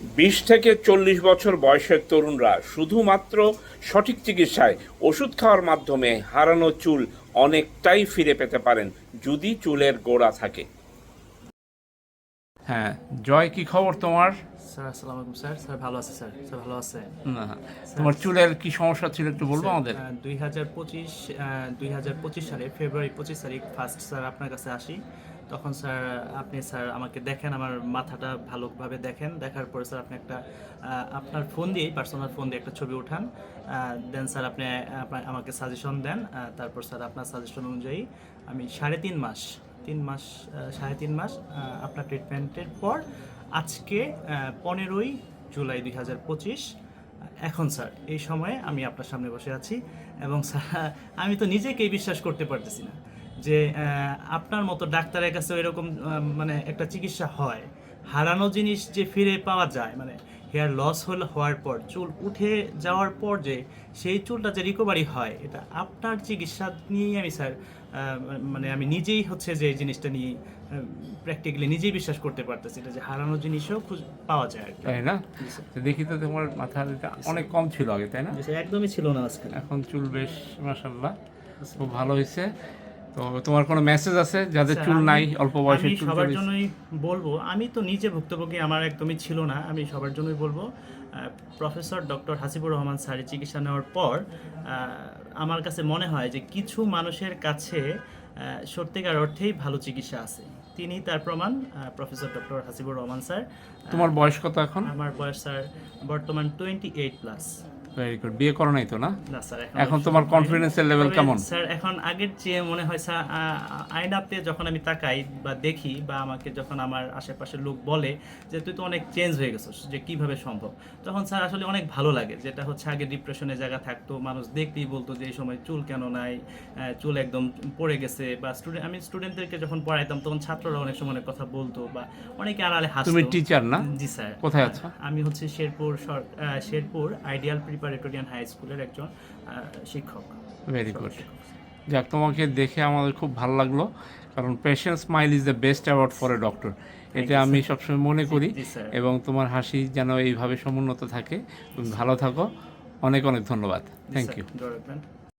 বিশ থেকে চল্লিশ বছর বয়সের তরুণরা শুধুমাত্র সঠিক চিকিৎসায় ওষুধ খাওয়ার মাধ্যমে হারানো চুল অনেকটাই ফিরে পেতে পারেন যদি চুলের গোড়া থাকে। হ্যাঁ জয় কি খবর তোমার? স্যার আসসালামু আলাইকুম স্যার। স্যার ভালো আছে স্যার। স্যার ভালো আছে। না তোমার চুলের কি সমস্যা ছিল একটু বলব আমাদের? দুই হাজার পঁচিশ দুই হাজার পঁচিশ সালে ফেব্রুয়ারি পঁচিশ তারিখ ফার্স্ট স্যার আপনার কাছে আসি। তখন স্যার আপনি স্যার আমাকে দেখেন আমার মাথাটা ভালোভাবে দেখেন। দেখার পরে স্যার আপনি একটা আপনার ফোন দিয়ে পার্সোনাল ফোন দিয়ে একটা ছবি উঠান। দেন স্যার আপনি আমাকে সাজেশন দেন। তারপর স্যার আপনার সাজেশন অনুযায়ী আমি সাড়ে তিন মাস তিন মাস সাড়ে তিন মাস আপনার ট্রিটমেন্টের পর আজকে পনেরোই জুলাই দুই হাজার পঁচিশ এখন স্যার এই সময়ে আমি আপনার সামনে বসে আছি এবং স্যার আমি তো নিজেকেই বিশ্বাস করতে পারতেছি না যে আপনার মতো ডাক্তারের কাছে এরকম মানে একটা চিকিৎসা হয়। হারানো জিনিস যে ফিরে পাওয়া যায় মানে হেয়ার লস হল হওয়ার পর চুল উঠে যাওয়ার পর যে সেই চুলটা যে রিকভারি হয় এটা আপনার চিকিৎসা নিয়েই আমি স্যার মানে আমি নিজেই হচ্ছে যে এই জিনিসটা নিয়ে প্র্যাকটিক্যালি নিজেই বিশ্বাস করতে পারতেছি এটা যে হারানো জিনিসও খুঁজ পাওয়া যায় আর কি। তাই না? দেখি তো তোমার মাথার অনেক কম ছিল আগে তাই না? একদমই ছিল না আজকে এখন চুল বেশ মাসাল্লাহ খুব ভালো হয়েছে। তো তোমার কোনো মেসেজ আছে? যাদের চুল নাই অল্প বয়সে চুল সবার জন্যই বলব আমি তো নিজে ভুক্তভোগী আমার একদমই ছিল না আমি সবার জন্যই বলব। প্রফেসর ডক্টর হাসিবুর রহমান স্যারের চিকিৎসা নেওয়ার পর আমার কাছে মনে হয় যে কিছু মানুষের কাছে সত্যিকার অর্থেই ভালো চিকিৎসা আছে। তিনি তার প্রমাণ professor doctor Hasibur Rahman sir. তোমার বয়স কত এখন? আমার বয়স স্যার বর্তমান twenty eight plus very good বিয়ে করো নাই তো না? এখন তোমার কনফিডেন্সের লেভেল কেমন? স্যার এখন আগের চেয়ে মনে হয় স্যার যখন আমি তাকাই বা দেখি বা আমাকে যখন আমার আশেপাশের লোক বলে যে তুই তো অনেক চেঞ্জ হয়ে গেছিস যে কীভাবে সম্ভব? তখন স্যার আসলে অনেক ভালো লাগে। যেটা হচ্ছে আগে ডিপ্রেশনের জায়গা থাকতো মানুষ দেখতেই বলতো যে এই সময় চুল কেন নাই? চুল একদম পড়ে গেছে। বা স্টুডেন্ট আমি স্টুডেন্টদেরকে যখন পড়াইতাম তখন ছাত্ররা অনেক সময় অনেক কথা বলতো বা অনেকে আড়ালে হাসতো। তুমি টিচার না? জি স্যার কোথায় আছো? আমি হচ্ছে Sherpur Sherpur ideal preparatorian high স্কুলের একজন শিক্ষক। ভেরি গুড যাক তোমাকে দেখে আমাদের খুব ভালো লাগল কারণ patient smile is the best award for a doctor এটা আমি সবসময় মনে করি এবং তোমার হাসি যেন এইভাবে সমুন্নত থাকে। তুমি ভালো থাকো। অনেক অনেক ধন্যবাদ। Thank you